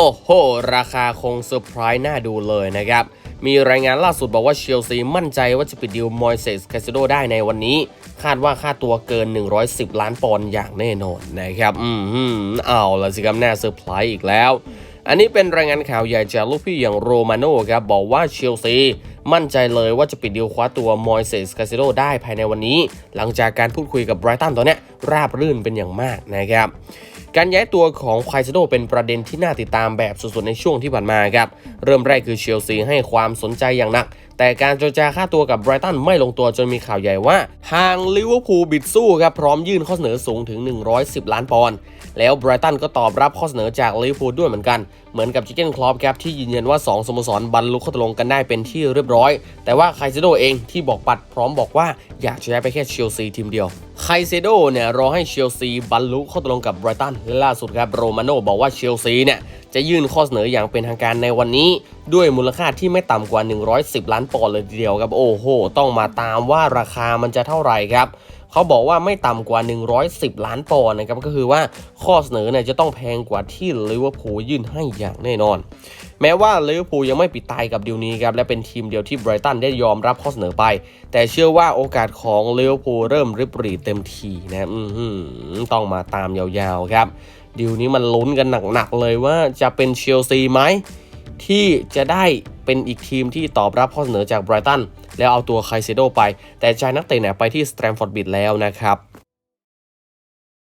โอ้โห ราคาคงเซอร์ไพรส์น่าดูเลยนะครับ มีรายงานล่าสุดบอกว่าเชลซีมั่นใจว่าจะปิดดีลมอยเซสคาซิโดได้ในวันนี้ คาดว่าค่าตัวเกิน 110 ล้านปอนด์อย่างแน่นอนนะครับ อืมเอาละสิครับน่าเซอร์ไพรส์อีกแล้ว อันนี้เป็นรายงานข่าวใหญ่จากลูกพี่อย่างโรมาโน่ครับ บอกว่าเชลซี มั่นใจเลยว่าจะปิดดีลคว้าตัวมอยเซสคาซิโดได้ภายในวันนี้ หลังจากการพูดคุยกับไบรตันตอนนี้ราบรื่นเป็นอย่างมากนะครับการย้ายตัวของควายซโดเป็นประเด็นที่น่าติดตามแบบสุดๆในช่วงที่ผ่านมาครับเริ่มแรกคือเชลซีให้ความสนใจอย่างหนัก แต่การเจรจาค่าตัวกับไบรตันไม่ลงตัวจนมีข่าวใหญ่ว่า ทางลิเวอร์พูลบิดสู้ครับพร้อมยื่นข้อเสนอสูงถึง 110 ล้านปอนด์แล้วไบรตันก็ตอบรับข้อเสนอจากลิเวอร์พูลด้วยเหมือนกัน เหมือนกับจิเกนคลอปครับที่ยืนยันว่า 2สโมสรบรรลุข้อตกลงกันได้เป็นที่เรียบร้อย แต่ว่าไคเซโดเองที่บอกปัดพร้อมบอกว่าอยากจะย้ายไปแค่เชลซีทีมเดียวไคเซโดเนี่ยรอให้เชลซีบรรลุข้อตกลงกับไบรตันและล่าสุดครับโรมาโน่บอกว่าเชลซีเนี่ย จะยื่นข้อเสนออย่างเป็นทางการในวันนี้ ด้วยมูลค่าที่ไม่ต่ำกว่า 110 ล้านปอนด์เลยทีเดียวครับโอ้โห ต้องมาตามว่าราคามันจะเท่าไหร่ครับเขาบอกว่าไม่ต่ำกว่า 110 ล้านปอนด์นะครับก็คือว่าข้อเสนอเนี่ยจะต้องแพงกว่าที่ลิเวอร์พูลยื่นให้อย่างแน่นอน แม้ว่าลิเวอร์พูลยังไม่ปิดตายกับดีลนี้ครับและเป็นทีมเดียวที่ไบรตันได้ยอมรับข้อเสนอไป แต่เชื่อว่าโอกาสของลิเวอร์พูลเริ่มริบหรี่เต็มทีนะต้องมาตามยาวๆครับ ดีลนี้มันลุ้นกันหนักๆเลยว่าจะเป็นเชลซีไหมที่จะได้เป็นอีกทีมที่ตอบรับข้อเสนอจากไบรตันแล้วเอาตัวไคเซโดไป แต่ใจนักเตะเนี่ยไปที่สแตมฟอร์ดบิดแล้วนะครับ